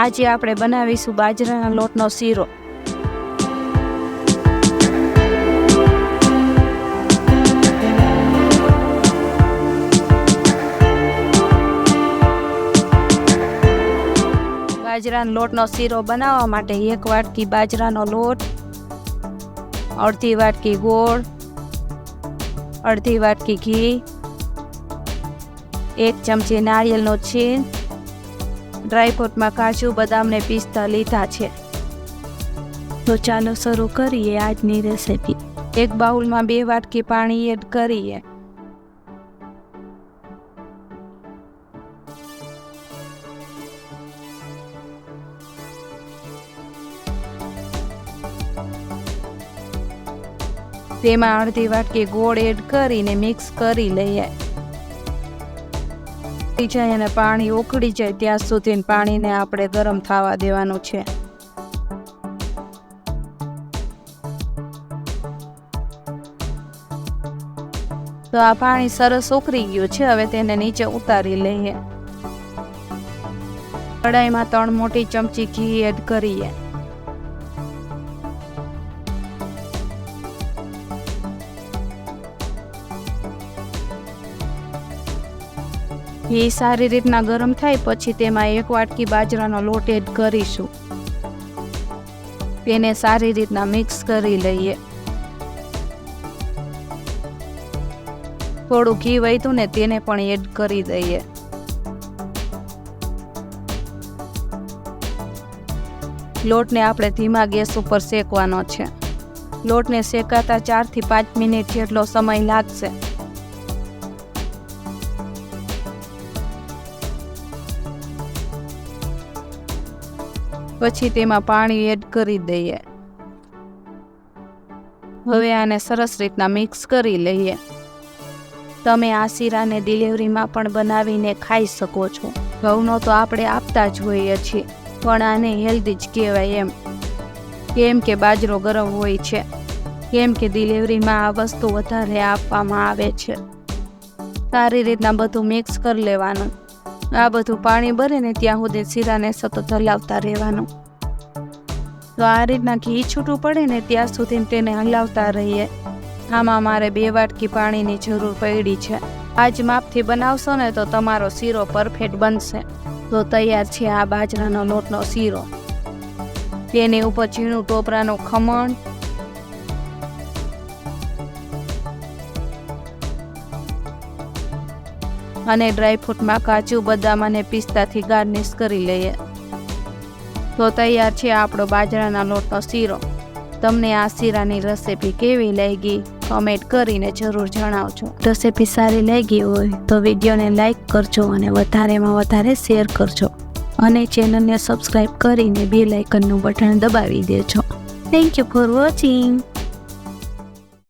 આજે આપણે બનાવીશું બાજરાના લોટનો શીરો. બાજરાના લોટનો શીરો બનાવવા માટે એક વાટકી બાજરાનો લોટ, અડધી વાટકી ગોળ, અડધી વાટકી ઘી, એક ચમચી નારિયેળનો છીણ ડ્રાયફ્રૂટમાં કાજુ બદામને પિસ્તા લીધા છે. તો ચાલો શરૂ કરીએ આજની રેસીપી. એક બાઉલમાં બે વાટકી પાણી એડ કરીએ. તેમાં અડધી વાટકી ગોળ એડ કરીને મિક્સ કરી લઈએ. જાય અને પાણી ઉકળી જાય, ત્યાં સુધી પાણીને આપણે ગરમ થવા દેવાનું છે. તો આ પાણી સરસ ઉકળી ગયું છે, હવે તેને નીચે ઉતારી લઈએ. કડાઈમાં ત્રણ મોટી ચમચી ઘી એડ કરીએ. ઘી સારી રીતના ગરમ થાય પછી તેમાં એક વાટકી બાજરાનો લોટ એડ કરીશું. તેને સારી રીતના મિક્સ કરી લઈએ. થોડું ઘી વધ્યું ને તેને પણ એડ કરી દઈએ. લોટને આપણે ધીમા ગેસ ઉપર શેકવાનો છે. લોટને શેકાતા ચારથી પાંચ મિનિટ જેટલો સમય લાગશે. પછી તેમાં પાણી એડ કરી દઈએ. હવે આને સરસ રીતના મિક્સ કરી લઈએ. તમે આ શીરાને ડિલિવરીમાં પણ બનાવીને ખાઈ શકો છો. ઘઉંનો તો આપણે આપતા જ હોઈએ છીએ, પણ આને હેલ્ધી જ કહેવાય એમ. કેમ કે બાજરો ગરમ હોય છે, કેમ કે ડિલિવરીમાં આ વસ્તુ વધારે આપવામાં આવે છે. સારી રીતના બધું મિક્સ કરી લેવાનું. આ બધું પાણી ભરે ને ત્યાં સુધી શીરાને સતત હલાવતા રહેવાનું. તો આ રીતના ઘી છૂટું પડે ને ત્યાં સુધી તેને હલાવતા રહીએ. આમાં મારે બે વાટકી પાણીની જરૂર પડી છે. આજ માપથી બનાવશો ને તો તમારો શીરો પરફેક્ટ બનશે. તો તૈયાર છે આ બાજરાનો લોટનો શીરો. તેની ઉપર ઝીણું ટોપરાનું ખમણ અને ડ્રાયફ્રૂટમાં કાજુ, બદામ અને પિસ્તાથી ગાર્નિશ કરી લઈએ. તો તૈયાર છે આપણો બાજરાના લોટનો શીરો. તમને આ શીરાની રેસીપી કેવી લાગી કમેન્ટ કરીને જરૂર જણાવજો. રેસીપી સારી લાગી હોય તો વિડીયોને લાઇક કરજો અને વધારેમાં વધારે શેર કરજો. અને ચેનલને સબસ્ક્રાઈબ કરીને બે લાઇકનનું બટન દબાવી દેજો. Thank you for watching